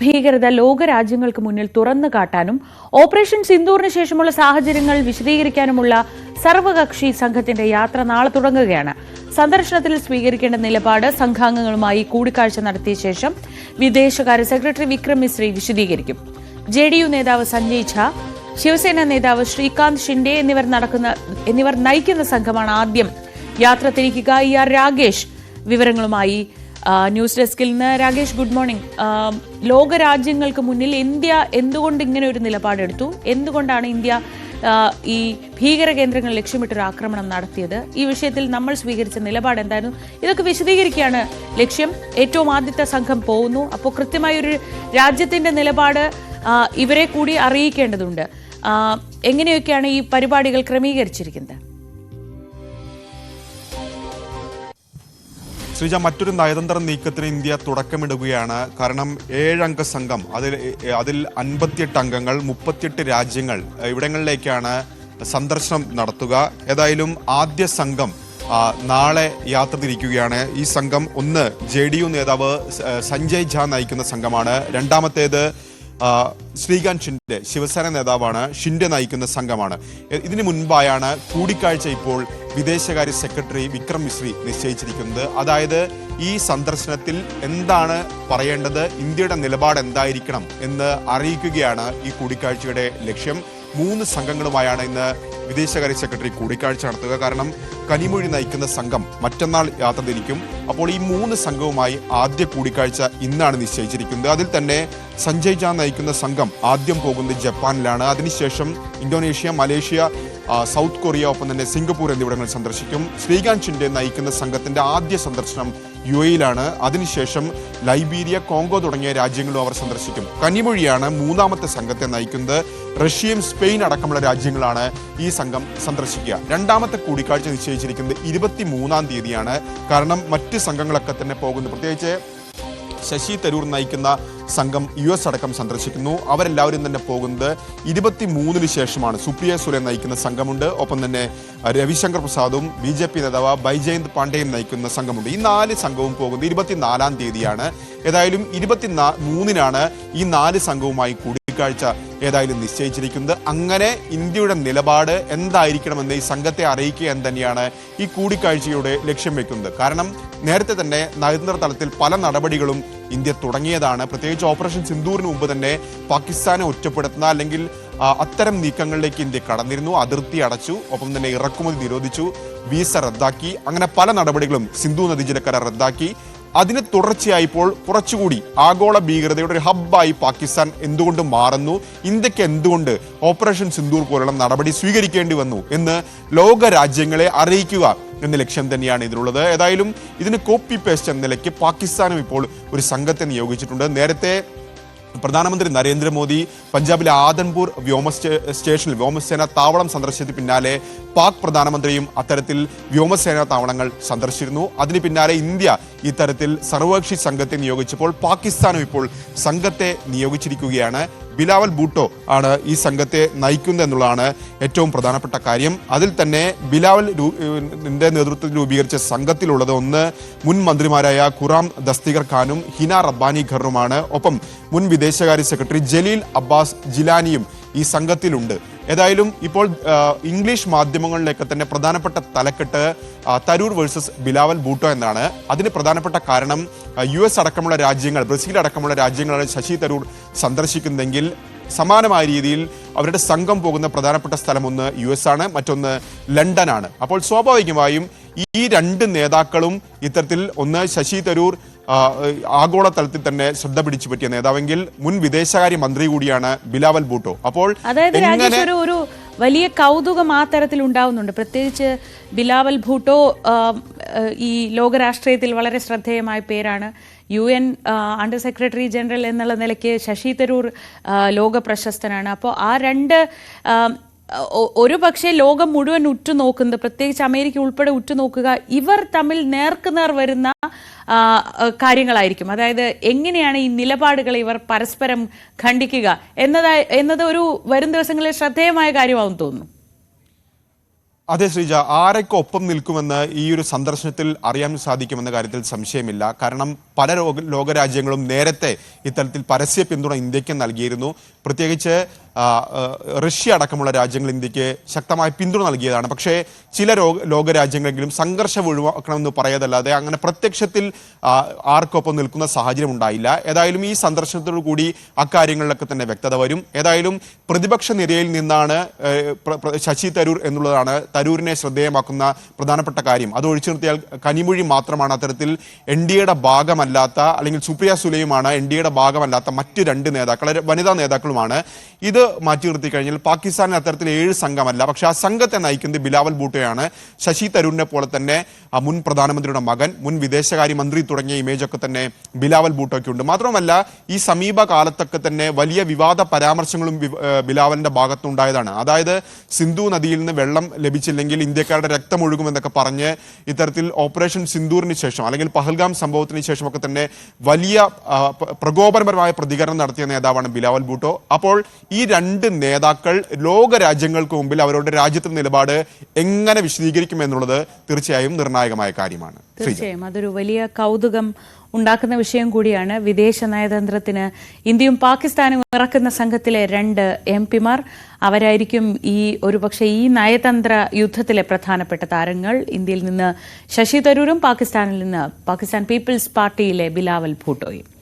ഭീകരത ലോകരാജ്യങ്ങൾക്ക് മുന്നിൽ തുറന്നു കാട്ടാനും ഓപ്പറേഷൻ സിന്ദൂറിന് ശേഷമുള്ള സാഹചര്യങ്ങൾ വിശദീകരിക്കാനുമുള്ള സർവകക്ഷി സംഘത്തിന്റെ യാത്ര നാളെ തുടങ്ങുകയാണ്. സന്ദർശനത്തിൽ സ്വീകരിക്കേണ്ട നിലപാട് സംഘാംഗങ്ങളുമായി കൂടിക്കാഴ്ച നടത്തിയ ശേഷം വിദേശകാര്യ സെക്രട്ടറി വിക്രം മിശ്രി വിശദീകരിക്കും. ജെ ഡി യു നേതാവ് സഞ്ജയ് ഝാ ശിവസേന നേതാവ് ശ്രീകാന്ത് ഷിൻഡെ എന്നിവർ നടക്കുന്ന എന്നിവർ നയിക്കുന്ന സംഘമാണ് ആദ്യം. യാത്ര തിരിക്കുക ഇ ആർ രാഗേഷ് വിവരങ്ങളുമായി ന്യൂസ് ഡെസ്കിൽ നിന്ന് രാകേഷ് ഗുഡ് മോർണിംഗ്. ലോകരാജ്യങ്ങൾക്ക് മുന്നിൽ ഇന്ത്യ എന്തുകൊണ്ട് ഇങ്ങനെ ഒരു നിലപാടെടുത്തു എന്തുകൊണ്ടാണ് ഇന്ത്യ ഈ ഭീകര കേന്ദ്രങ്ങൾ ലക്ഷ്യമിട്ടൊരു ആക്രമണം നടത്തിയത്? ഈ വിഷയത്തിൽ നമ്മൾ സ്വീകരിച്ച നിലപാട് എന്തായിരുന്നു? ഇതൊക്കെ വിശദീകരിക്കുകയാണ് ലക്ഷ്യം. ഏറ്റവും ആദ്യത്തെ സംഘം പോകുന്നു. അപ്പോൾ കൃത്യമായ ഒരു രാജ്യത്തിന്റെ നിലപാട് ഇവരെ കൂടി അറിയിക്കേണ്ടതുണ്ട്. എങ്ങനെയൊക്കെയാണ് ഈ പരിപാടികൾ ക്രമീകരിച്ചിരിക്കുന്നത്? ശ്രീജ മറ്റൊരു നയതന്ത്ര നീക്കത്തിന് ഇന്ത്യ തുടക്കമിടുകയാണ്. കാരണം ഏഴംഗ സംഘം അതിൽ അതിൽ അൻപത്തിയെട്ട് അംഗങ്ങൾ മുപ്പത്തിയെട്ട് രാജ്യങ്ങൾ ഇവിടങ്ങളിലേക്കാണ് സന്ദർശനം നടത്തുക. ഏതായാലും ആദ്യ സംഘം നാളെ യാത്ര തിരിക്കുകയാണ്. ഈ സംഘം ഒന്ന് ജെ നേതാവ് സഞ്ജയ് ഝാ നയിക്കുന്ന സംഘമാണ്. രണ്ടാമത്തേത് ശ്രീകാന്ത് ഷിൻഡെ ശിവസേന നേതാവാണ് ഷിൻഡെ നയിക്കുന്ന സംഘമാണ്. ഇതിനു മുൻപായാണ് കൂടിക്കാഴ്ച ഇപ്പോൾ വിദേശകാര്യ സെക്രട്ടറി വിക്രം മിശ്രി നിശ്ചയിച്ചിരിക്കുന്നത്. അതായത് ഈ സന്ദർശനത്തിൽ എന്താണ് പറയേണ്ടത് ഇന്ത്യയുടെ നിലപാട് എന്തായിരിക്കണം എന്ന് അറിയിക്കുകയാണ് ഈ കൂടിക്കാഴ്ചയുടെ ലക്ഷ്യം. മൂന്ന് സംഘങ്ങളുമായാണ് ഇന്ന് വിദേശകാര്യ സെക്രട്ടറി കൂടിക്കാഴ്ച നടത്തുക. കാരണം കനിമൊഴി നയിക്കുന്ന സംഘം മറ്റന്നാൾ യാത്ര തിരിക്കും. അപ്പോൾ ഈ മൂന്ന് സംഘവുമായി ആദ്യ കൂടിക്കാഴ്ച ഇന്നാണ് നിശ്ചയിച്ചിരിക്കുന്നത്. അതിൽ തന്നെ സഞ്ജയ് ജാ നയിക്കുന്ന സംഘം ആദ്യം പോകുന്നത് ജപ്പാനിലാണ്. അതിനുശേഷം ഇന്തോനേഷ്യ മലേഷ്യ സൗത്ത് കൊറിയ ഒപ്പം തന്നെ സിംഗപ്പൂർ എന്നിവിടങ്ങൾ സന്ദർശിക്കും. ശ്രീകാന്ത് നയിക്കുന്ന സംഘത്തിന്റെ ആദ്യ സന്ദർശനം യു എയിലാണ് അതിനുശേഷം ലൈബീരിയ കോങ്കോ തുടങ്ങിയ രാജ്യങ്ങളും അവർ സന്ദർശിക്കും. കന്നിമൊഴിയാണ് മൂന്നാമത്തെ സംഘത്തെ നയിക്കുന്നത്. റഷ്യയും സ്പെയിൻ അടക്കമുള്ള രാജ്യങ്ങളാണ് ഈ സംഘം സന്ദർശിക്കുക. രണ്ടാമത്തെ കൂടിക്കാഴ്ച നിശ്ചയിച്ചിരിക്കുന്നത് ഇരുപത്തി മൂന്നാം തീയതിയാണ്. കാരണം മറ്റ് സംഘങ്ങളൊക്കെ തന്നെ പോകുന്നു. പ്രത്യേകിച്ച് ശശി തരൂർ നയിക്കുന്ന സംഘം യു എസ് അടക്കം സന്ദർശിക്കുന്നു. അവരെല്ലാവരും തന്നെ പോകുന്നത് ഇരുപത്തി മൂന്നിന് ശേഷമാണ്. സുപ്രിയ സുലെ നയിക്കുന്ന സംഘമുണ്ട്. ഒപ്പം തന്നെ രവിശങ്കർ പ്രസാദും ബി ജെ പി നേതാവ് ബൈജയന്ത് പാണ്ഡെയും നയിക്കുന്ന സംഘമുണ്ട്. ഈ നാല് സംഘവും പോകുന്നത് ഇരുപത്തിനാലാം തീയതിയാണ്. ഏതായാലും ഇരുപത്തി മൂന്നിനാണ് ഈ നാല് സംഘവുമായി കൂടിക്കാഴ്ച ഏതായാലും നിശ്ചയിച്ചിരിക്കുന്നത്. അങ്ങനെ ഇന്ത്യയുടെ നിലപാട് എന്തായിരിക്കണമെന്ന് ഈ സംഘത്തെ അറിയിക്കുക എന്ന് തന്നെയാണ് ഈ കൂടിക്കാഴ്ചയുടെ ലക്ഷ്യം വെക്കുന്നത്. കാരണം നേരത്തെ തന്നെ നയതന്ത്ര തലത്തിൽ പല നടപടികളും ഇന്ത്യ തുടങ്ങിയതാണ്. പ്രത്യേകിച്ച് ഓപ്പറേഷൻ സിന്ദൂറിന് മുമ്പ് തന്നെ പാകിസ്ഥാനെ ഒറ്റപ്പെടുത്തുന്ന അല്ലെങ്കിൽ അത്തരം നീക്കങ്ങളിലേക്ക് ഇന്ത്യ കടന്നിരുന്നു. അതിർത്തി അടച്ചു. ഒപ്പം തന്നെ ഇറക്കുമതി നിരോധിച്ചു. വിസ റദ്ദാക്കി. അങ്ങനെ പല നടപടികളും സിന്ധു നദീജലക്കര റദ്ദാക്കി. അതിന് തുടർച്ചയായി ഇപ്പോൾ കുറച്ചുകൂടി ആഗോള ഭീകരതയുടെ ഒരു ഹബ്ബായി പാകിസ്ഥാൻ എന്തുകൊണ്ട് മാറുന്നു. ഇന്ത്യയ്ക്ക് എന്തുകൊണ്ട് ഓപ്പറേഷൻ സിന്ദൂർ പോലുള്ള നടപടി സ്വീകരിക്കേണ്ടി വന്നു എന്ന് ലോക രാജ്യങ്ങളെ അറിയിക്കുക എന്ന ലക്ഷ്യം തന്നെയാണ് ഇതിനുള്ളത് ഏതായാലും ഇതിന് കോപ്പി പേസ്റ്റ് എന്ന നിലയ്ക്ക് പാകിസ്ഥാനും ഇപ്പോൾ ഒരു സംഘത്തെ നിയോഗിച്ചിട്ടുണ്ട്. നേരത്തെ പ്രധാനമന്ത്രി നരേന്ദ്രമോദി പഞ്ചാബിലെ ആദൻപൂർ വ്യോമ സ്റ്റേഷനിൽ വ്യോമസേന താവളം സന്ദർശിച്ചതിന് പിന്നാലെ പാക് പ്രധാനമന്ത്രിയും അത്തരത്തിൽ വ്യോമസേന താവളങ്ങൾ സന്ദർശിച്ചിരുന്നു. അതിന് പിന്നാലെ ഇന്ത്യ ഇത്തരത്തിൽ സർവകക്ഷി സംഘത്തെ നിയോഗിച്ചപ്പോൾ പാകിസ്ഥാനും ഇപ്പോൾ സംഘത്തെ നിയോഗിച്ചിരിക്കുകയാണ്. ബിലാവൽ ബൂട്ടോ ആണ് ഈ സംഘത്തെ നയിക്കുന്നത് എന്നുള്ളതാണ് ഏറ്റവും പ്രധാനപ്പെട്ട കാര്യം. അതിൽ തന്നെ ബിലാവൽ നേതൃത്വത്തിൽ രൂപീകരിച്ച സംഘത്തിലുള്ളത് ഒന്ന് മുൻ മന്ത്രിമാരായ ഖുറാം ദസ്തികർ ഖാനും ഹിന റബ്ബാനി ഖറുമാണ്. ഒപ്പം മുൻ വിദേശകാര്യ സെക്രട്ടറി ജലീൽ അബ്ബാസ് ജിലാനിയും ഈ സംഘത്തിലുണ്ട്. ഏതായാലും ഇപ്പോൾ ഇംഗ്ലീഷ് മാധ്യമങ്ങളിലേക്ക് തന്നെ പ്രധാനപ്പെട്ട തലക്കെട്ട് തരൂർ വേഴ്സസ് ബിലാവൽ ബൂട്ടോ എന്നാണ്. അതിന് പ്രധാനപ്പെട്ട കാരണം യു എസ് അടക്കമുള്ള രാജ്യങ്ങൾ ബ്രസീൽ അടക്കമുള്ള രാജ്യങ്ങളാണ് ശശി തരൂർ സന്ദർശിക്കുന്നതെങ്കിൽ സമാനമായ രീതിയിൽ അവരുടെ സംഘം പോകുന്ന പ്രധാനപ്പെട്ട സ്ഥലം ഒന്ന് യു എസ് ആണ് മറ്റൊന്ന് ലണ്ടനാണ്. അപ്പോൾ സ്വാഭാവികമായും ഈ രണ്ട് നേതാക്കളും ഇത്തരത്തിൽ ഒന്ന് ശശി തരൂർ ആ, ആഗോള തലത്തിൽ തന്നെ ശ്രദ്ധ പിടിച്ചു പറ്റിയ നേതാവെങ്കിൽ മുൻ വിദേശകാര്യ മന്ത്രി കൂടിയാണ് ബിലാവൽ ബൂട്ടോ അപ്പോൾ അതായത് രാജേഷ് ഒരു ഒരു വലിയ കൗതുകം ആ തരത്തിൽ ഉണ്ടാവുന്നുണ്ട്. പ്രത്യേകിച്ച് ബിലാവൽ ഭൂട്ടോ ഈ ലോകരാഷ്ട്രീയത്തിൽ വളരെ ശ്രദ്ധേയമായ പേരാണ്. U N under secretary general എന്നുള്ള നിലയ്ക്ക് ശശി തരൂർ ലോക പ്രശസ്തനാണ്. അപ്പോൾ ആ രണ്ട് ഒരു പക്ഷേ ലോകം മുഴുവൻ ഉറ്റുനോക്കുന്നത് പ്രത്യേകിച്ച് അമേരിക്ക ഉൾപ്പെടെ ഉറ്റുനോക്കുക ഇവർ തമ്മിൽ നേർക്കുനേർ വരുന്ന കാര്യങ്ങളായിരിക്കും. അതായത് എങ്ങനെയാണ് ഈ നിലപാടുകൾ ഇവർ പരസ്പരം ഖണ്ഡിക്കുക എന്നതായി എന്നത് ഒരു വരും ദിവസങ്ങളിൽ ശ്രദ്ധേയമായ കാര്യമാവും തോന്നുന്നു. അതെ ശ്രീജ ആരൊക്കെ ഒപ്പം നിൽക്കുമെന്ന് ഈ ഒരു സന്ദർശനത്തിൽ അറിയാൻ സാധിക്കുമെന്ന കാര്യത്തിൽ സംശയമില്ല. കാരണം പല ലോക ലോകരാജ്യങ്ങളും നേരത്തെ ഇത്തരത്തിൽ പരസ്യ പിന്തുണ ഇന്ത്യയ്ക്ക് നൽകിയിരുന്നു. പ്രത്യേകിച്ച് റഷ്യ അടക്കമുള്ള രാജ്യങ്ങൾ ഇന്ത്യയ്ക്ക് ശക്തമായ പിന്തുണ നൽകിയതാണ്. പക്ഷേ ചില ലോക ലോകരാജ്യങ്ങളെങ്കിലും സംഘർഷം ഒഴിവാക്കണമെന്ന് പറയതല്ലാതെ അങ്ങനെ പ്രത്യക്ഷത്തിൽ ആർക്കൊപ്പം നിൽക്കുന്ന സാഹചര്യം ഉണ്ടായില്ല. ഏതായാലും ഈ സന്ദർശനത്തോടു കൂടി അക്കാര്യങ്ങളിലൊക്കെ തന്നെ വ്യക്തത വരും. ഏതായാലും പ്രതിപക്ഷ നിരയിൽ നിന്നാണ് ശശി തരൂർ എന്നുള്ളതാണ് തരൂരിനെ ശ്രദ്ധേയമാക്കുന്ന പ്രധാനപ്പെട്ട കാര്യം. അത് ഒഴിച്ചു നിർത്തിയാൽ കനിമൊഴി മാത്രമാണ് അത്തരത്തിൽ എൻ ഡി എയുടെ ഭാഗമല്ലാത്ത അല്ലെങ്കിൽ സുപ്രിയ സുലയുമാണ് എൻ ഡി എയുടെ ഭാഗമല്ലാത്ത മറ്റ് രണ്ട് നേതാക്കൾ വനിതാ നേതാക്കളുമാണ്. ഇത് മാറ്റി നിർത്തി കഴിഞ്ഞാൽ പാകിസ്ഥാനിൽ അത്തരത്തിൽ ഏഴ് സംഘമല്ല. പക്ഷെ ആ സംഘത്തെ നയിക്കുന്നത് ബിലാവൽ ഭൂട്ടോയാണ്. ശശി തരൂരിനെ പോലെ തന്നെ മുൻ പ്രധാനമന്ത്രിയുടെ മകൻ മുൻ വിദേശകാര്യമന്ത്രി തുടങ്ങിയ ഇമേജൊക്കെ തന്നെ ബിലാവൽ ഭൂട്ടോയ്ക്ക് ഉണ്ട് മാത്രമല്ല ഈ സമീപകാലത്തൊക്കെ തന്നെ വലിയ വിവാദ പരാമർശങ്ങളും ബിലാവലിന്റെ ഭാഗത്തുണ്ടായതാണ്. അതായത് സിന്ധു നദിയിൽ നിന്ന് വെള്ളം ലഭിച്ചില്ലെങ്കിൽ ഇന്ത്യക്കാരുടെ രക്തം ഒഴുകുമെന്നൊക്കെ പറഞ്ഞ് ഇത്തരത്തിൽ ഓപ്പറേഷൻ സിന്ദൂറിന് ശേഷം അല്ലെങ്കിൽ പഹൽഗാം സംഭവത്തിന് ശേഷമൊക്കെ തന്നെ വലിയ പ്രകോപനപരമായ പ്രതികരണം നടത്തിയ നേതാവാണ് ബിലാവൽ ഭൂട്ടോ. അപ്പോൾ ഈ രണ്ട് നേതാക്കൾ ലോക രാജ്യങ്ങൾക്ക് മുമ്പിൽ അവരുടെ രാജ്യത്തെ നിലപാട് എങ്ങനെ വിശദീകരിക്കും എന്നുള്ളത് തീർച്ചയായും നിർണായകമായ കാര്യമാണ്. തീർച്ചയായും. അതൊരു വലിയ കൗതുകം ഉണ്ടാക്കുന്ന വിഷയം കൂടിയാണ്. വിദേശ നയതന്ത്രത്തിന് ഇന്ത്യയും പാകിസ്ഥാനും ഇറക്കുന്ന സംഘത്തിലെ രണ്ട് എം പിമാർ. അവരായിരിക്കും ഈ ഒരുപക്ഷെ ഈ നയതന്ത്ര യുദ്ധത്തിലെ പ്രധാനപ്പെട്ട താരങ്ങൾ. ഇന്ത്യയിൽ നിന്ന് ശശി തരൂരും പാകിസ്ഥാനിൽ നിന്ന് പാകിസ്ഥാൻ പീപ്പിൾസ് പാർട്ടിയിലെ ബിലാവൽ ഭൂട്ടോയും.